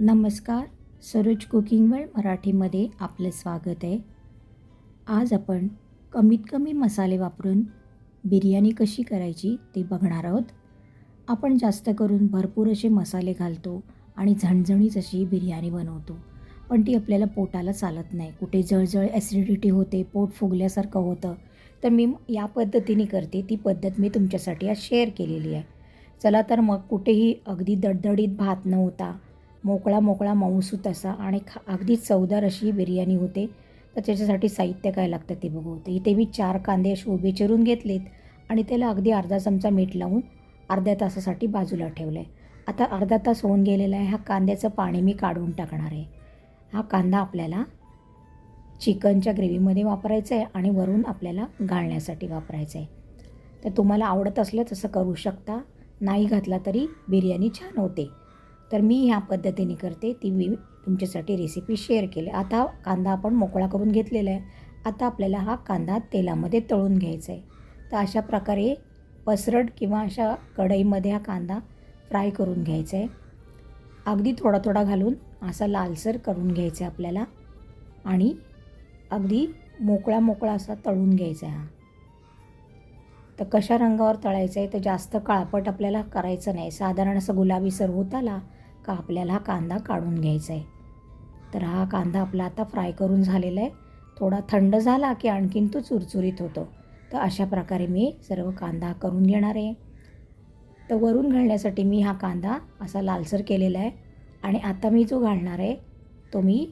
नमस्कार Saroj cooking world मराठीमध्ये आपलं स्वागत आहे. आज आपण कमीत कमी मसाले वापरून बिर्याणी कशी करायची ते बघणार आहोत. आपण जास्त करून भरपूर असे मसाले घालतो आणि झणझणीच अशी बिर्याणी बनवतो. पण ती आपल्याला पोटाला चालत नाही. कुठे जळजळ ॲसिडिटी होते पोट फुगल्यासारखं होतं तर मी या पद्धतीने करते. ती पद्धत मी तुमच्यासाठी आज शेअर केलेली आहे. चला तर मग कुठेही अगदी दडदडीत भात नव्हता मोकळा मोकळा माऊसू तसा आणि खा अगदी चवदार अशी बिर्याणी होते. तर त्याच्यासाठी साहित्य काय लागतं ते बघू. तर इथे मी चार कांदे असे उभे चिरून घेतलेत आणि त्याला अगदी अर्धा चमचा मीठ लावून अर्ध्या तासासाठी बाजूला ठेवलं आहे आता अर्धा तास होऊन गेलेला आहे. हा कांद्याचं पाणी मी काढून टाकणार आहे. हा कांदा आपल्याला चिकनच्या ग्रेव्हीमध्ये वापरायचा आहे आणि वरून आपल्याला घालण्यासाठी वापरायचा आहे. तर तुम्हाला आवडत असलं तसं करू शकता. नाही घातला तरी बिर्याणी छान होते. तर मी ह्या पद्धतीने करते. ती मी तुमच्यासाठी रेसिपी शेअर केली. आता कांदा आपण मोकळा करून घेतलेला आहे. आता आपल्याला हा कांदा तेलामध्ये तळून घ्यायचा आहे. तर अशा प्रकारे पसरट किंवा अशा कढईमध्ये हा कांदा फ्राय करून घ्यायचा आहे. अगदी थोडा थोडा घालून असा लालसर करून घ्यायचा आहे आपल्याला. आणि अगदी मोकळा मोकळा असा तळून घ्यायचा आहे हा. तर कशा रंगावर तळायचं आहे? तर जास्त काळपट आपल्याला करायचं नाही. साधारण असं गुलाबीसर होत आला का आपल्याला हा कांदा काढून घ्यायचा आहे तर हा कांदा आपला आता फ्राय करून झालेला आहे. थोडा थंड झाला की आणखीन तो चुरचुरीत होतो. तर अशा प्रकारे मी सर्व कांदा करून घेणार आहे. तर वरून घालण्यासाठी मी हा कांदा असा लालसर केलेला आहे. आणि आता मी जो घालणार आहे तो मी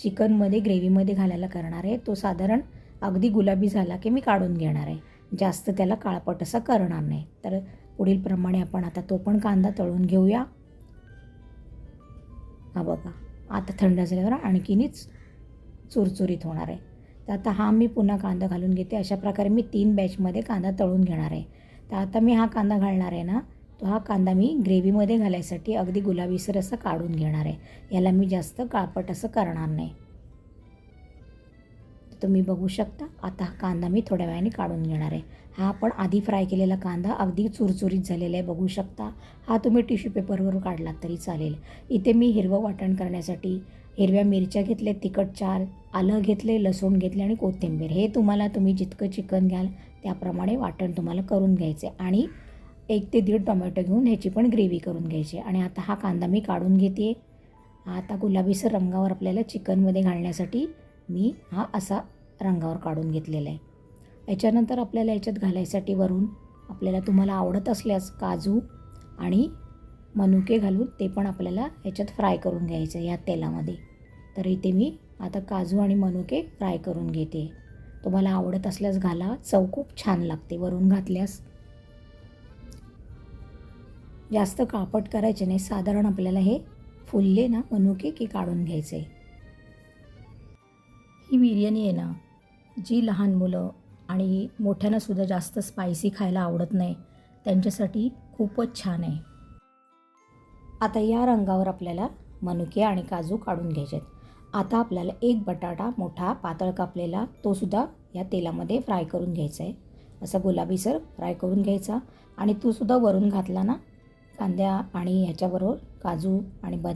चिकनमध्ये ग्रेव्हीमध्ये घालायला करणार आहे. तो साधारण अगदी गुलाबी झाला की मी काढून घेणार आहे. जास्त त्याला काळपट असं करणार नाही. तर पुढील प्रमाणे आपण आता तो पण कांदा तळून घेऊया. हा बघा आता थंड झाल्यावर आणखीनच चुरचुरीत होणार आहे. तर आता हा मी पुन्हा कांदा घालून घेते. अशा प्रकारे मी तीन बॅचमध्ये कांदा तळून घेणार आहे. तर आता मी हा कांदा घालणार आहे ना तो हा कांदा मी ग्रेव्हीमध्ये घालायसाठी अगदी गुलाबीसर असं काढून घेणार आहे. याला मी जास्त काळपट असं करणार नाही. तुम्ही बघू शकता. आता हा कांदा मी थोड्या वेळाने काढून घेणार आहे. हा आपण आधी फ्राय केलेला कांदा अगदी चुरचुरीत झालेला आहे बघू शकता. हा तुम्ही टिश्यू पेपरवर काढलात तरी चालेल. इथे मी हिरवं वाटण करण्यासाठी हिरव्या मिरच्या घेतले तिखट चार आलं घेतले लसूण घेतले आणि कोथिंबीर. हे तुम्हाला तुम्ही जितकं चिकन घ्याल त्याप्रमाणे वाटण तुम्हाला करून घ्यायचे आणि एक ते दीड टोमॅटो घेऊन ह्याची पण ग्रेव्ही करून घ्यायची. आणि आता हा कांदा मी काढून घेते आता गुलाबीसर रंगावर आपल्याला चिकनमध्ये घालण्यासाठी मी हा असा रंगावर काढून घेतलेला आहे. याच्यानंतर आपल्याला याच्यात घालायसाठी वरून आपल्याला तुम्हाला आवडत असल्यास काजू आणि मनुके घालून ते पण आपल्याला याच्यात फ्राय करून घ्यायचं आहे या तेलामध्ये. तर इथे मी आता काजू आणि मनुके फ्राय करून घेते. तुम्हाला आवडत असल्यास घाला चव खूप छान लागते वरून घातल्यास. जास्त कापट करायचे नाही साधारण आपल्याला हे फुलले ना मनुके की काढून घ्यायचे. ही बिर्याणी आहे ना जी लहान मुलं आणि मोठ्यांनासुद्धा जास्त स्पायसी खायला आवडत नाही त्यांच्यासाठी खूपच छान आहे. आता या रंगावर आपल्याला मनुके आणि काजू काढून घ्यायचे आहेत आता आपल्याला एक बटाटा मोठा पातळ कापलेला तोसुद्धा या तेलामध्ये फ्राय करून घ्यायचा आहे. असा गुलाबीसर फ्राय करून घ्यायचा आणि तोसुद्धा वरून घातला ना कांद्या आणि ह्याच्याबरोबर काजू आणि ब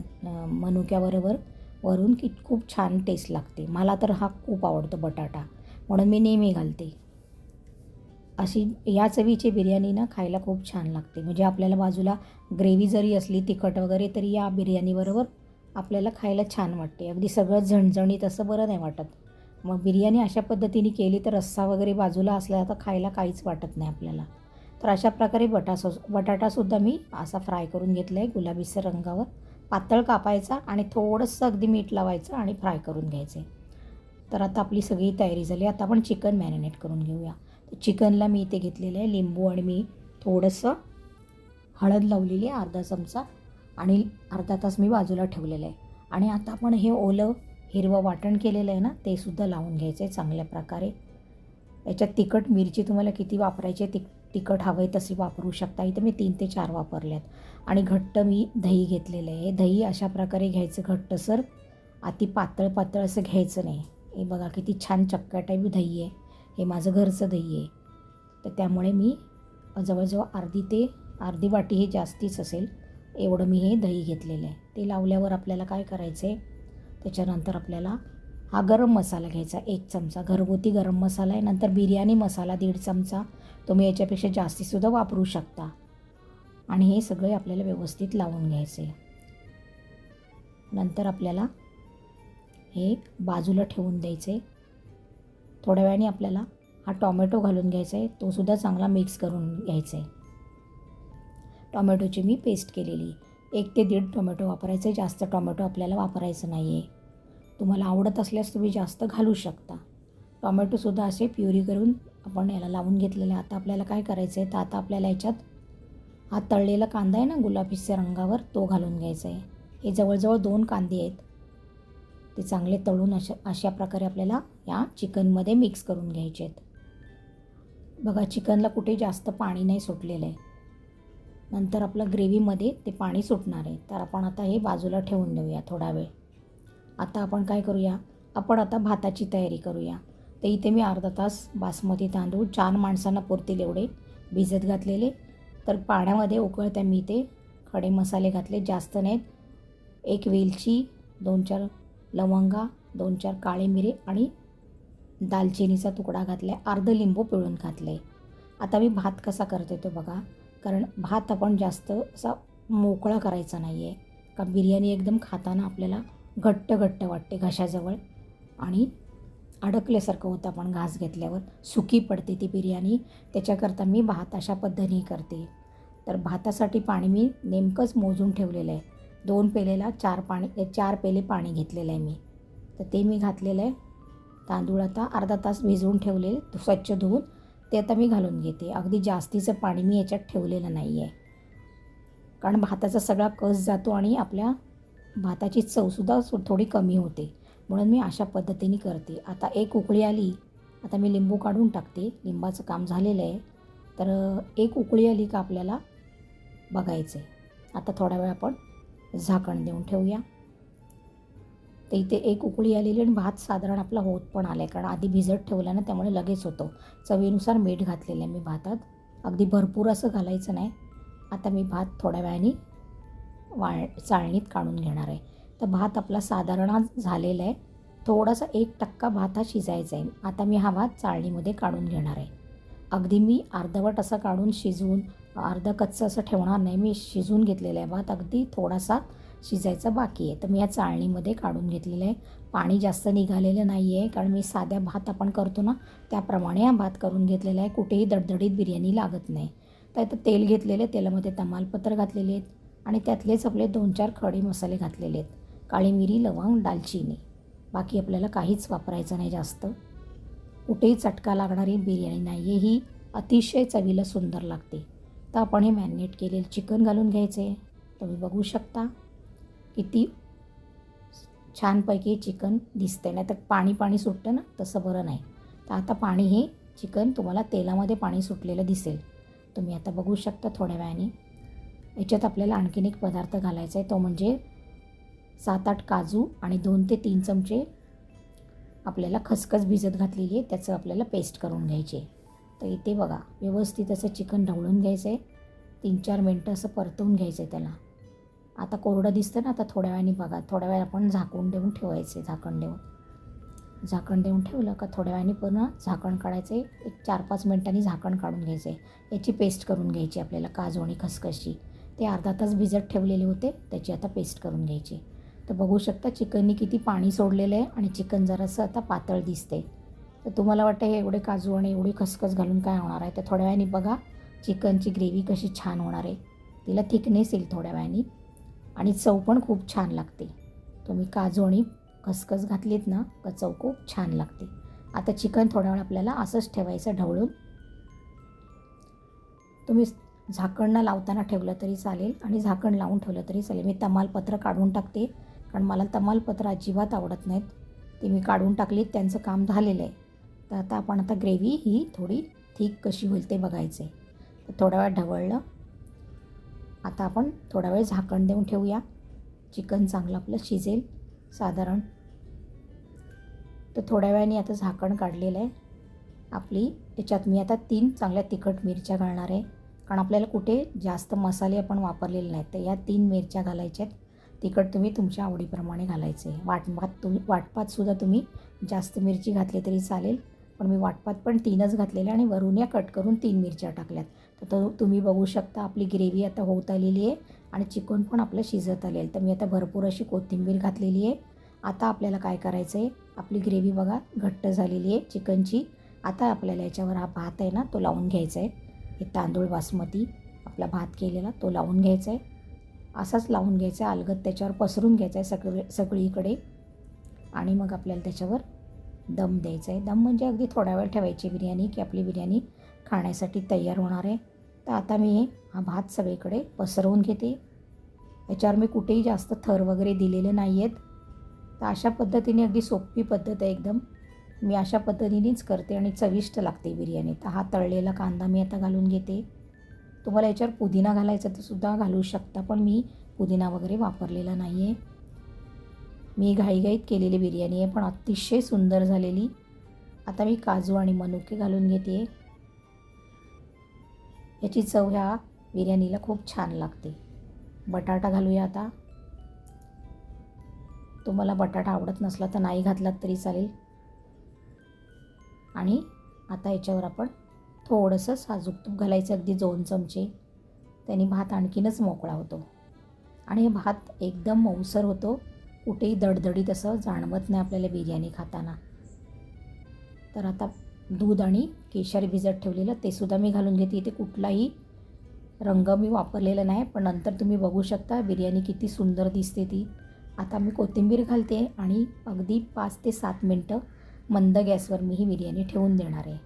मनुक्याबरोबर वरून की खूप छान टेस्ट लागते. मला तर हा खूप आवडतो बटाटा. म्हणून मी नेहमी घालते. अशी या चवीची बिर्याणी ना खायला खूप छान लागते. म्हणजे आपल्याला बाजूला ग्रेव्ही जरी असली तिखट वगैरे तरी या बिर्याणीबरोबर आपल्याला खायला छान वाटते. अगदी सगळं झणझणीत असं बरं नाही वाटत. मग बिर्याणी अशा पद्धतीने केली तर रस्सा वगैरे बाजूला असला तर खायला काहीच वाटत नाही आपल्याला. तर अशा प्रकारे बटासो बटाटासुद्धा मी असा फ्राय करून घेतला आहे गुलाबीसर रंगावर. पातळ कापायचा आणि थोडंसं अगदी मीठ लावायचं आणि फ्राय करून घ्यायचे. तर आता आपली सगळी तयारी झाली. आता आपण चिकन मॅरिनेट करून घेऊया. तर चिकनला मी इथे घेतलेलं आहे लिंबू आणि मी थोडंसं हळद लावलेली आहे अर्धा चमचा. आणि अर्धा तास मी बाजूला ठेवलेलं आहे. आणि आता आपण हे ओलं हिरवं वाटण केलेलं आहे ना ते सुद्धा लावून घ्यायचं आहे चांगल्या प्रकारे. याच्यात तिखट मिरची तुम्हाला किती वापरायची ति तिखट हवं आहे तशी वापरू शकता. इथे मी तीन ते चार वापरल्यात. आणि घट्ट मी दही घेतलेलं आहे. दही अशा प्रकारे घ्यायचं घट्टसर अति पातळ पातळ असं घ्यायचं नाही. हे बघा किती छान चक्का टाईप दही आहे. हे माझं घरचं दही आहे. तर त्यामुळे मी जवळजवळ अर्धी ते अर्धी वाटी हे जास्तीच असेल. एवढं मी हे दही घेतलेलं आहे. ते लावल्यावर आपल्याला काय करायचं आहे त्याच्यानंतर आपल्याला हा गरम मसाला घ्यायचा एक चमचा. घरगुती गरम मसाला आहे नंतर बिर्याणी मसाला दीड चमचा. तुम्ही याच्यापेक्षा जास्तीसुद्धा वापरू शकता. आणि हे सगळे आपल्याला व्यवस्थित लावून घ्यायचे. नंतर आपल्याला हे बाजूला ठेवून द्यायचे. थोड्या वेळाने आपल्याला हा टॉमॅटो घालून घ्यायचा आहे. तोसुद्धा चांगला मिक्स करून घ्यायचा आहे. टॉमॅटोची मी पेस्ट केलेली. एक ते दीड टोमॅटो वापरायचं. आहे जास्त टॉमॅटो आपल्याला वापरायचं नाही आहे तुम्हाला आवडत असल्यास तुम्ही जास्त घालू शकता. टॉमॅटोसुद्धा असे प्युरी करून आपण याला लावून घेतलेले. आता आपल्याला काय करायचं आहे तर आता आपल्याला याच्यात हा तळलेला कांदा आहे ना गुलाबीच्या रंगावर तो घालून घ्यायचा आहे हे जवळजवळ दोन कांदे आहेत. ते चांगले तळून अशा अशा प्रकारे आपल्याला या चिकनमध्ये मिक्स करून घ्यायचे आहेत. बघा चिकनला कुठे जास्त पाणी नाही सुटलेलं आहे. नंतर आपलं ग्रेव्हीमध्ये ते पाणी सुटणार आहे. तर आपण आता हे बाजूला ठेवून देऊया थोडा वेळ. आता आपण काय करूया? आपण आता भाताची तयारी करूया. तर इथे मी अर्धा तास बासमती तांदूळ चार माणसांना पुरतील एवढे भिजत घातलेले. तर पाण्यामध्ये उकळत्या मी ते खडे मसाले घातले जास्त नाहीत. एक वेलची दोन चार लवंगा दोन चार काळे मिरे आणि दालचिनीचा तुकडा घातला आहे अर्धं लिंबू पिळून घातलं आहे आता मी भात कसा करते तो बघा. कारण भात आपण जास्त असा मोकळा करायचा नाही आहे का बिर्याणी एकदम खाताना आपल्याला घट्ट घट्ट वाटते घशाजवळ. आणि अडकल्यासारखं होतं आपण घास घेतल्यावर. सुकी पडते ती बिर्याणी. त्याच्याकरता मी भात अशा पद्धतीने करते. तर भातासाठी पाणी मी नेमकंच मोजून ठेवलेलं आहे. दोन पेलेला चार पाणी चार पेले पाणी घेतलेलं आहे मी. तर ते मी घातलेलं आहे. तांदूळ आता अर्धा तास भिजवून ठेवले स्वच्छ धुवून. ते आता मी घालून घेते. अगदी जास्तीचं पाणी मी याच्यात ठेवलेलं नाही आहे कारण भाताचा सगळा कस जातो आणि आपल्या भाताची चवसुद्धा सु थोडी कमी होते. म्हणून मी अशा पद्धतीने करते. आता एक उकळी आली आता मी लिंबू काढून टाकते. लिंबाचं काम झालेलं आहे. तर एक उकळी आली का आपल्याला बघायचं आहे आता थोडा वेळ आपण झाकण देऊन ठेवूया. तर इथे एक उकळी आलेली आणि भात साधारण आपला होत पण आला आहे कारण आधी भिजत ठेवला ना त्यामुळे लगेच होतो. चवीनुसार मीठ घातलेलं आहे मी भातात. अगदी भरपूर असं घालायचं नाही. आता मी भात थोड्या वेळाने वाळ चाळणीत काढून घेणार आहे. तर भात आपला साधारण झालेला आहे. थोडासा एक टक्का भात हा शिजायचा आहे. आता मी हा भात चाळणीमध्ये काढून घेणार आहे. अगदी मी अर्धवट असं काढून शिजवून अर्ध कच्चं असं ठेवणार नाही. मी शिजवून घेतलेलं आहे भात. अगदी थोडासा शिजायचा बाकी आहे. तर मी या चाळणीमध्ये काढून घेतलेलं आहे. पाणी जास्त निघालेलं नाही आहे कारण मी साध्या भात आपण करतो ना त्याप्रमाणे हा भात करून घेतलेला आहे. कुठेही दडदडीत बिर्याणी लागत नाही. तर आता तेल आहे. तेलामध्ये तमालपत्र घातलेले आहेत. आणि त्यातलेच आपले दोन चार खडे मसाले घातलेले आहेत. काळी मिरी लवंग दालचिनी. बाकी आपल्याला काहीच वापरायचं नाही जास्त. कुठेही चटका लागणारी बिर्याणी नाही आहे ही अतिशय चवीला सुंदर लागते. तर आपण हे मॅरिनेट केलेलं चिकन घालून घ्यायचे तुम्ही बघू शकता. किती छानपैकी चिकन दिसते नाही तर पाणी पाणी सुटतं ना तसं बरं नाही. तर आता पाणी हे चिकन तुम्हाला तेलामध्ये पाणी सुटलेलं दिसेल. तुम्ही आता बघू शकता थोड्या वेळाने. याच्यात आपल्याला आणखीन एक पदार्थ घालायचा आहे. तो म्हणजे सात आठ काजू आणि दोन ते तीन चमचे आपल्याला खसखस भिजत घातलेली आहे. त्याचं आपल्याला पेस्ट करून घ्यायचे तर इथे बघा व्यवस्थित असं चिकन ढवळून घ्यायचं आहे. तीन चार मिनटं असं परतवून घ्यायचं आहे त्याला. आता कोरडं दिसतं ना आता थोड्या वेळाने बघा. थोड्या वेळ आपण झाकून देऊन ठेवायचे झाकण देऊन. झाकण देऊन ठेवलं का थोड्या वेळाने पुन्हा झाकण काढायचं आहे. एक चार पाच मिनटांनी झाकण काढून घ्यायचं आहे. याची पेस्ट करून घ्यायची आपल्याला काजू आणि खसखसची. ते अर्धा तास भिजत ठेवलेले होते त्याची आता पेस्ट करून घ्यायची. तर बघू शकता चिकननी किती पाणी सोडलेलं आहे आणि चिकन जरासं आता पातळ दिसते तर तुम्हाला वाटतं हे एवढे काजू आणि एवढी खसखस घालून काय होणार आहे? तर थोड्या वेळाने बघा चिकनची ग्रेव्ही कशी छान होणार आहे. तिला थिकनेस येईल थोड्या वेळाने आणि चव पण खूप छान लागते. तुम्ही काजू आणि खसखस घातलीत ना का चव खूप छान लागते. आता चिकन थोड्या वेळ आपल्याला असंच ठेवायचं ढवळून. तुम्ही झाकण न लावताना ठेवलं तरी चालेल आणि झाकण लावून ठेवलं तरी चालेल. मी तमालपत्र काढून टाकते कारण मला तमालपत्र अजिबात आवडत नाहीत. ते मी काढून टाकलीत त्यांचं काम झालेलं आहे. तर आता आपण आता ग्रेव्ही ही थोडी थिक कशी होईल ते बघायचं आहे तर थोड्या वेळ ढवळलं. आता आपण थोडा वेळ झाकण देऊन ठेवूया. चिकन चांगलं आपलं शिजेल साधारण. तर थोड्या वेळाने आता झाकण काढलेलं आहे. आपली याच्यात मी आता तीन चांगल्या तिखट मिरच्या घालणार आहे. कारण आपल्याला कुठे जास्त मसाले आपण वापरलेले नाहीत. तर या तीन मिरच्या घालायच्या आहेत. तिखट तुम्ही तुमच्या आवडीप्रमाणे घालायचे. वाटपात तुम्ही वाटपातसुद्धा तुम्ही जास्त मिरची घातली तरी चालेल. पण मी वाटपात पण तीनच घातलेल्या आणि वरून या कट करून तीन मिरच्या टाकल्यात. तर तो तुम्ही बघू शकता आपली ग्रेव्ही आता होत आलेली आहे आणि चिकन पण आपलं शिजत आलेलं तर मी आता भरपूर अशी कोथिंबीर घातलेली आहे. आता आपल्याला काय करायचं आहे? आपली ग्रेव्ही बघा घट्ट झालेली आहे चिकनची. आता आपल्याला याच्यावर हा भात आहे ना तो लावून घ्यायचा आहे. हे तांदूळ बासमती आपला भात केलेला तो लावून घ्यायचा आहे असाच लावून घ्यायचा आहे अलगद त्याच्यावर पसरून घ्यायचा आहे सगळे सगळीकडे. आणि मग आपल्याला त्याच्यावर दम द्यायचा आहे दम म्हणजे अगदी थोडा वेळ ठेवायची बिर्याणी की आपली बिर्याणी खाण्यासाठी तयार होणार आहे तर आता मी हा भात सगळीकडे पसरवून घेते. याच्यावर मी कुठेही जास्त थर वगैरे दिलेले नाही आहेत तर अशा पद्धतीने अगदी सोपी पद्धत आहे एकदम. मी अशा पद्धतीनेच करते आणि चविष्ट लागते बिर्याणी तर हा तळलेला कांदा मी आता घालून घेते. तुम्हाला याच्यावर पुदिना घालायचा तर सुद्धा घालू शकता पण मी पुदिना वगैरे वापरलेला नाही आहे मी घाईघाईत केलेली बिर्याणी आहे पण अतिशय सुंदर झालेली. आता मी काजू आणि मनुके घालून घेते. याची चव ह्या बिर्याणीला खूप छान लागते. बटाटा घालूया आता. तुम्हाला बटाटा आवडत नसला तर नाही घातलात तरी चालेल. आणि आता याच्यावर आपण थोडंसं साजूक तूप घालायचं अगदी दोन चमचे. त्याने भात आणखीनच मोकळा होतो. आणि हे भात एकदम मऊसर होतो. कुठेही दडदडीत असं जाणवत नाही आपल्याला बिर्याणी खाताना. तर आता दूध आणि केशर भिजत ठेवलेलं ते सुद्धा मी घालून घेते. इथे कुठलाही रंग मी वापरलेला नाही पण नंतर तुम्ही बघू शकता बिर्याणी किती सुंदर दिसते ती. आता मी कोथिंबीर घालते आणि अगदी पाच ते सात मिनटं मंद गॅसवर मी ही बिर्याणी ठेवून देणार आहे.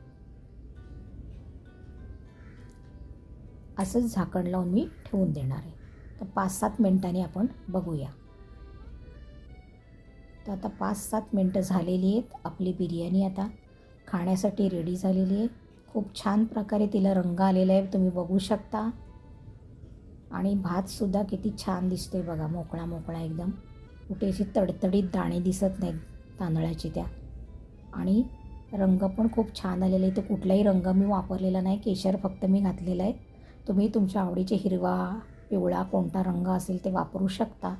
असंच झाकण लावून मी ठेवून देणार आहे. तर पाच सात मिनटांनी आपण बघूया. तर आता पाच सात मिनटं झालेली आहेत आपली बिर्याणी आता. खाण्यासाठी रेडी झालेली आहे. खूप छान प्रकारे तिला रंग आलेला आहे. तुम्ही बघू शकता. आणि भातसुद्धा किती छान दिसतोय बघा. मोकळा मोकळा एकदम. कुठे अशी तडतडीत दाणे दिसत नाहीत तांदळाची त्या. आणि रंग पण खूप छान आलेले आहे तो कुठलाही रंग मी वापरलेला नाही. केशर फक्त मी घातलेला आहे. तुम्ही तुमच्या आवडीचे हिरवा पिवळा कोणता रंग असेल ते वापरू शकता.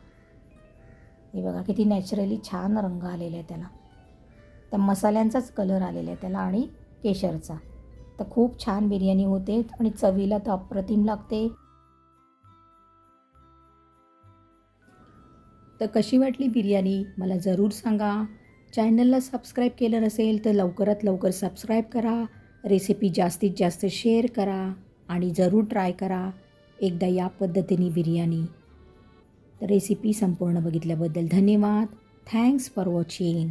हे बघा किती नॅचरली छान रंग आलेला आहे त्याला. त्या मसाल्यांचाच कलर आलेला आहे त्याला आणि केशरचा. तर खूप छान बिर्याणी होते आणि चवीला तर अप्रतिम लागते. तर कशी वाटली बिर्याणी? मला जरूर सांगा. चॅनलला सबस्क्राईब केलं नसेल तर लवकरात लवकर सबस्क्राईब करा. रेसिपी जास्तीत जास्त शेअर करा आणि जरूर ट्राय करा. एकदा या पद्धतीने बिर्याणी. रेसिपी संपूर्ण बघितल्याबद्दल धन्यवाद. Thanks for watching.